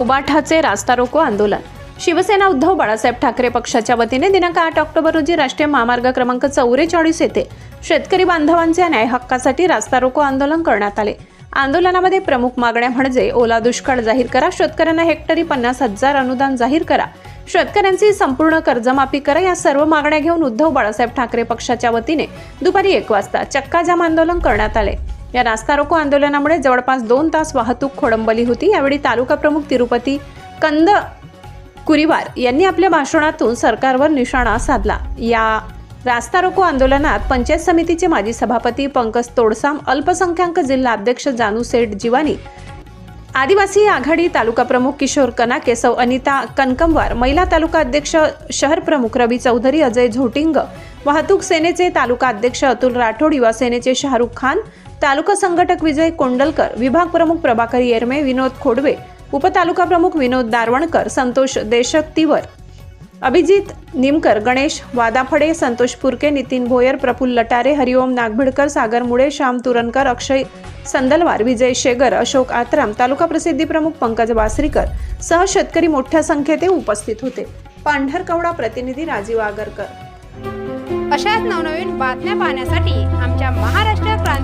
उबाठाचे रास्ता रोको आंदोलन. शिवसेना उद्धव बाळासाहेब ठाकरे पक्षाच्या वतीने दिनांक आठ ऑक्टोबर रोजी राष्ट्रीय महामार्ग क्रमांक चौवेचाळीस येथे शेतकरी बांधवांच्या न्याय हक्कासाठी रास्ता रोको आंदोलन करण्यात आले. आंदोलनामध्ये प्रमुख मागण्या म्हणजे ओला दुष्काळ जाहीर करा शेतकऱ्यांना हेक्टरी पन्नास हजार अनुदान जाहीर करा. शेतकऱ्यांची संपूर्ण कर्जमाफी करा या सर्व मागण्या घेऊन उद्धव बाळासाहेब ठाकरे पक्षाच्या वतीने दुपारी एक वाजता चक्काजाम आंदोलन करण्यात आले. या रास्ता रोको आंदोलनामुळे जवळपास दोन तास वाहतूक खोळंबली होती. यावेळी तालुका प्रमुख तिरुपती कंद कुरिवार यांनी आपल्या भाषणातून सरकारवर निशाणा साधला. या रास्ता रोको आंदोलनात पंचायत समितीचे माजी सभापती पंकज तोडसाम अल्पसंख्याक जिल्हा अध्यक्ष जानू सेठ जिवानी आदिवासी आघाडी तालुका प्रमुख किशोर कनाके केसव अनिता कनकमवार महिला तालुका अध्यक्ष शहर प्रमुख रवी चौधरी अजय झोटिंग वाहतूक सेनेचे तालुका अध्यक्ष अतुल राठोड युवा सेनेचे शाहरुख खान तालुका संघटक विजय कोंडलकर विभाग प्रमुख प्रभाकर येरमे विनोद खोडवे उपतालुका प्रमुख विनोद दारवणकर संतोष देशक्तीवर. अभिजित निमकर गणेश वादाफडे संतोष पुरके नितीन भोयर प्रफुल्ल लटारे हरिओम नागभिडकर सागर मुळे श्याम तुरनकर अक्षय संदलवार विजय शेगर अशोक आत्राम तालुका प्रसिद्धी प्रमुख पंकज वासरीकर सह शेतकरी मोठ्या संख्येत उपस्थित होते. पांढरकवडा प्रतिनिधी राजीव आगरकर. अशाच नवनवीन बातम्या पाहण्यासाठी आमच्या महाराष्ट्र क्रांती